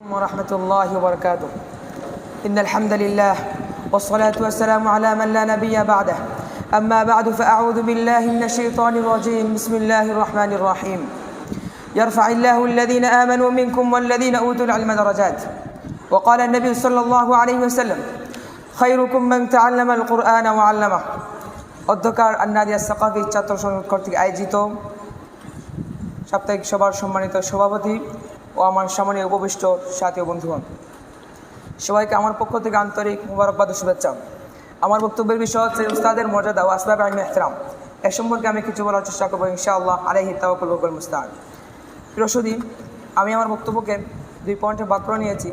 ورحمة الله وبركاته إن الحمد لله والصلاة والسلام على من لا نبي بعده أما بعد فأعوذ بالله من الشيطان الرجيم بسم الله الرحمن الرحيم يرفع الله الذين آمنوا منكم والذين أوتوا العلم درجات وقال النبي صلى الله عليه وسلم خيركم من تعلم القرآن وعلمه অধ্যকার আন্নাদিয়া সাকাফি ছাত্র সংসদ কর্তৃক আয়োজিত সাপ্তাহিক সভার সম্মানিত সভাপতি ও আমার সামনে উপবিষ্ট সাথী বন্ধুগণ। সবাইকে আমার পক্ষ থেকে আন্তরিক মুবারকবাদ শুভেচ্ছা। আমার বক্তব্যের বিষয় হচ্ছে উস্তাদের মর্যাদা ও আসবাব আইন এহতরাম। এ সম্পর্কে আমি কিছু বলার চেষ্টা করব ইনশাআল্লাহ আলাইহি তাওয়াক্কুল বকুল মুস্তান রসুদি আমি আমার বক্তব্যকে দুই পয়েন্টে ভাগ করে নিয়েছি।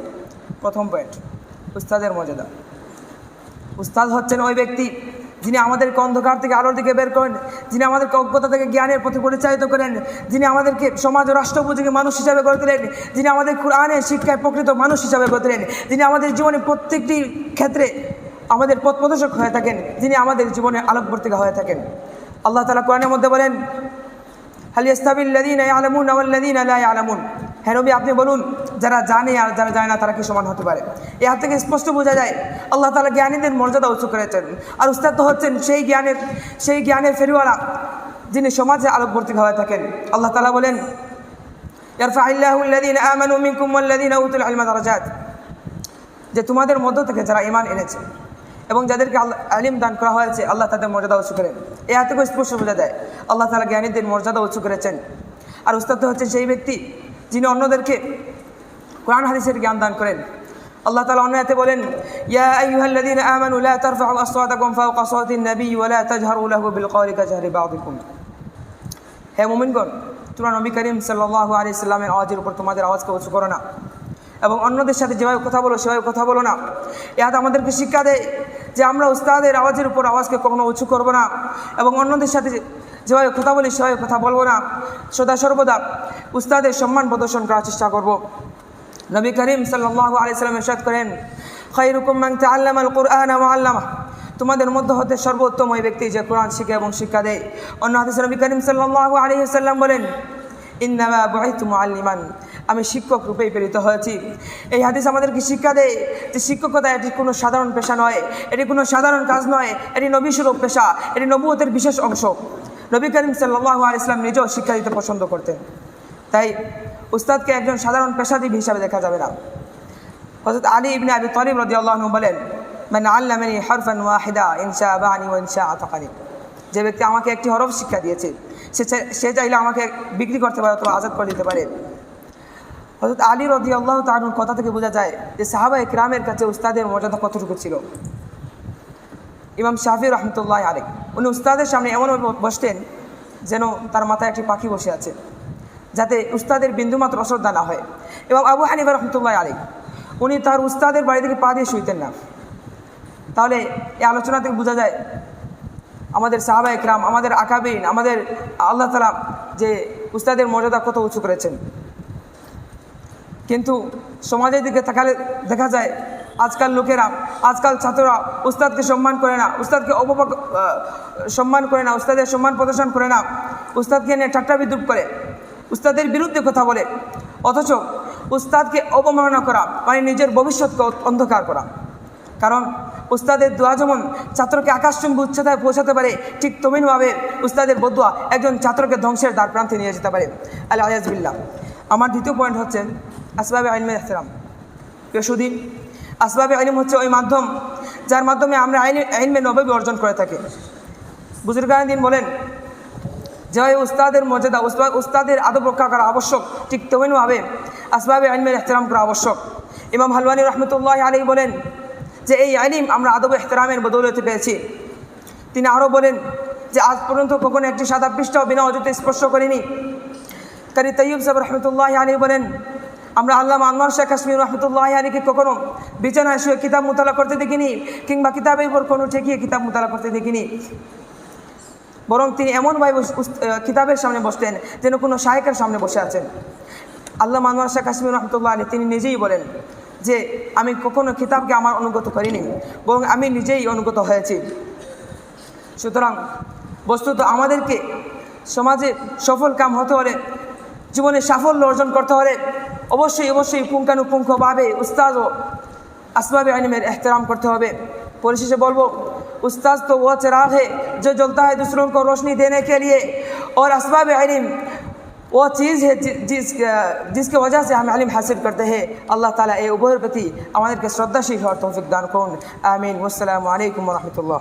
প্রথম পয়েন্ট, উস্তাদের মর্যাদা। উস্তাদ হচ্ছেন ওই ব্যক্তি যিনি আমাদেরকে অন্ধকার থেকে আলোর দিকে বের করেন, যিনি আমাদেরকে অজ্ঞতা থেকে জ্ঞানের প্রতি পরিচালিত করেন, যিনি আমাদেরকে সমাজ রাষ্ট্র উপযোগী মানুষ হিসাবে গড়ে তোলেন, যিনি আমাদের কোরআনের শিক্ষায় প্রকৃত মানুষ হিসাবে গড়ে তোলেন, যিনি আমাদের জীবনে প্রত্যেকটি ক্ষেত্রে আমাদের পথ প্রদর্শক হয়ে থাকেন, যিনি আমাদের জীবনে আলোকবর্তিকা হয়ে থাকেন। আল্লাহ তালা কোরআনের মধ্যে বলেন, হালি ইস্তাবিল্লাদিন আলমুন আলমুন হ্যাঁ নবী, আপনি বলুন যারা জানে আর যারা জানে না, তারা কি সমান হতে পারে? এ হাত থেকে স্পষ্ট বোঝা যায়, আল্লাহ তালা জ্ঞানীদের মর্যাদা উঁচু করেছেন। আর উস্তাদ হচ্ছেন সেই জ্ঞানের সেই জ্ঞানের ফেরিওয়ালা যিনি সমাজে আলোকবর্তিক হয়ে থাকেন। আল্লাহ তালা বলেন যে তোমাদের মধ্য থেকে যারা ইমান এনেছে এবং যাদেরকে আল্লাহ, আলিম দান করা হয়েছে, আল্লাহ তাদের মর্যাদা উঁচু করেন। এ হাতে করে স্পষ্ট বোঝা যায়, আল্লাহ তালা জ্ঞানীদের মর্যাদা উঁচু করেছেন। আর উস্তাদ হচ্ছেন সেই ব্যক্তি যিনি অন্যদেরকে কোরআন হাদিসের জ্ঞান দান করেন। আল্লাহ তালা অন্য হাতে বলেন, ইয়া আইয়ুহাল্লাযীনা আমানু লা তারফাউ আসওয়াতাকুম ফাওকা সাওতিন নবী ওয়া লা তাজহারু লাহু বিল কওলি কাজহারি বা'দিকুম। হে মুমিনগণ, তোমরা নবী করিম সাল্লাল্লাহু আলাইহি সাল্লামের আওয়াজের উপর তোমাদের আওয়াজকে উঁচু করো না এবং অন্যদের সাথে যেভাবে কথা বলো, সেভাবে কথা বলো না। ইহাতে আমাদেরকে শিক্ষা দেয় যে আমরা উস্তাদের আওয়াজের উপর আওয়াজকে কখনো উঁচু করব না এবং অন্যদের সাথে যেভাবে কথা বলি, সেভাবে কথা বলব না। সদা সর্বদা উস্তাদের সম্মান প্রদর্শন করার চেষ্টা করব। নবী করিম সাল্লাহ আলাইসাল্লাম ইরশাদ করেন খৈরুকুম মান তাআল্লামা আল কুরআন আল্লামা তোমাদের মধ্য হতে সর্বোত্তম ওই ব্যক্তি যে কোরআন শিখে এবং শিক্ষা দেয়। অন্য হাদিসে নবী করিম সাল্লাল্লাহু আলাইহি সাল্লাম বলেন, ইন্নামা বুইতু মুআল্লিমান। আমি শিক্ষক রূপেই প্রেরিত হয়েছি। এই হাদিস আমাদেরকে শিক্ষা দেয়? যে শিক্ষকতা এটি কোনো সাধারণ পেশা নয়, এটি কোনো সাধারণ কাজ নয়, এটি নবীস্বরূপ পেশা, এটি নবুয়তের বিশেষ অংশ। নবী করিম সাল্লাল্লাহু আলাইহি সাল্লাম নিজেও শিক্ষা দিতে পছন্দ করতেন। তাই উস্তাদকে একজন সাধারণ পেশাজীবী হিসাবে দেখা যাবে না। হজরত আলী ইবনে আবি তলিব রদি আল্লাহ বলেন মানে আল্লামানি হরফান ওয়াহিদা, ইনশা ও ইনশা আতাকানি। যে ব্যক্তি আমাকে একটি হরফ শিক্ষা দিয়েছে, সে সে চাইলে আমাকে বিক্রি করতে পারে অথবা আজাদ করে দিতে পারে। হজরত আলী রদি আল্লাহ তানুর কথা থেকে বোঝা যায় যে সাহাবা ইকরামের কাছে উস্তাদের মর্যাদা কতটুকু ছিল। ইমাম শাহি রহমতুল্লাহ আলেক উনি উস্তাদের সামনে এমনভাবে বসতেন যেন তার মাথায় একটি পাখি বসে আছে। যাতে উস্তাদের বিন্দুমাত্র অশ্রদ্ধা না হয়। এবং আবু হানিফা রহমতুল্লাহ আলী উনি তার উস্তাদের বাড়ি থেকে পা দিয়ে শুইতেন না। তাহলে এই আলোচনা থেকে বোঝা যায়, আমাদের সাহাবা একরাম, আমাদের আকাবিন, আমাদের আল্লাহ তালা যে উস্তাদের মর্যাদা কত উঁচু করেছেন। কিন্তু সমাজের দিকে তাকালে দেখা যায়, আজকাল লোকেরা, আজকাল ছাত্ররা উস্তাদকে সম্মান করে না, উস্তাদকে অপবাক সম্মান করে না, উস্তাদের সম্মান প্রদর্শন করে না, উস্তাদকে নিয়ে ঠাট্টা বিদ্রুপ করে। উস্তাদের বিরুদ্ধে কথা বলে। অথচ উস্তাদকে অবমাননা করা মানে নিজের ভবিষ্যৎকে অন্ধকার করা। কারণ উস্তাদের দোয়া যেমন ছাত্রকে আকাশচুম্বী উচ্চতায় পৌঁছাতে পারে, ঠিক তমিনভাবে উস্তাদের বদুয়া একজন ছাত্রকে ধ্বংসের দ্বার প্রান্তে নিয়ে যেতে পারে। আল্লাহ আয়াজবিল্লা আমার দ্বিতীয় পয়েন্ট হচ্ছে আসবাবে আইনমে এহতেরাম পেশুদিন আসবাবে আইনম হচ্ছে ওই মাধ্যম যার মাধ্যমে আমরা আইন আইনমে নবী অর্জন করে থাকি। বুজুর্গান দিন বলেন যে ওই উস্তাদের মর্যাদা উস্তাদ উস্তাদের আদব রক্ষা করা আবশ্যক। ঠিক তেমনিভাবে আসবাবে আইনমের এহতেরাম করা আবশ্যক। ইমাম হালওয়ানি রহমতুল্লাহ আলী বলেন যে এই আইলিম আমরা আদব এহতেরামের বদৌলতে পেয়েছি। তিনি আরও বলেন যে আজ পর্যন্ত কখনো একটি সাদা পৃষ্ঠাও বিনা অজুতে স্পর্শ করিনি। কারি তৈয়ব সাহেব রহমতুল্লাহ আলী বলেন, আমরা আল্লাহ আনোয়ার শেখ কাশ্মীর রহমতুল্লাহ আলীকে কখনো বিছানায় শুয়ে কিতাব মোতালা করতে দেখিনি কিংবা কিতাবের উপর কোনো ঠেকিয়ে কিতাব মোতালা করতে দেখিনি। বরং তিনি এমনভাবে কিতাবের সামনে বসতেন যেন কোনো শাহেকের সামনে বসে আছেন। আল্লাহ আনোয়ার শাহ কাশ্মীর রহমতুল্লাহ আলী তিনি নিজেই বলেন যে, আমি কখনো কিতাবকে আমার অনুগত করিনি, বরং আমি নিজেই অনুগত হয়েছি। সুতরাং বস্তুত আমাদেরকে সমাজে সফল কাম হতে হলে, জীবনে সাফল্য অর্জন করতে হলে অবশ্যই অবশ্যই পুঙ্খানুপুঙ্খভাবে উস্তাদ ও আসবাব আইনমের এহতরাম করতে হবে। পরিশেষে বলব उस्ताद तो वह चिराग है, जो जलता है दूसरों को रोशनी देने के लिए। और इसबाब इलम, वो चीज़ है जिस, जिसके वजह से हम इलम हासिल करते हैं। अल्लाह ताला ए उबरपति हमारे श्रद्धाशील और तोफ़िक दान कौन। आमीन। वालकम वरहमल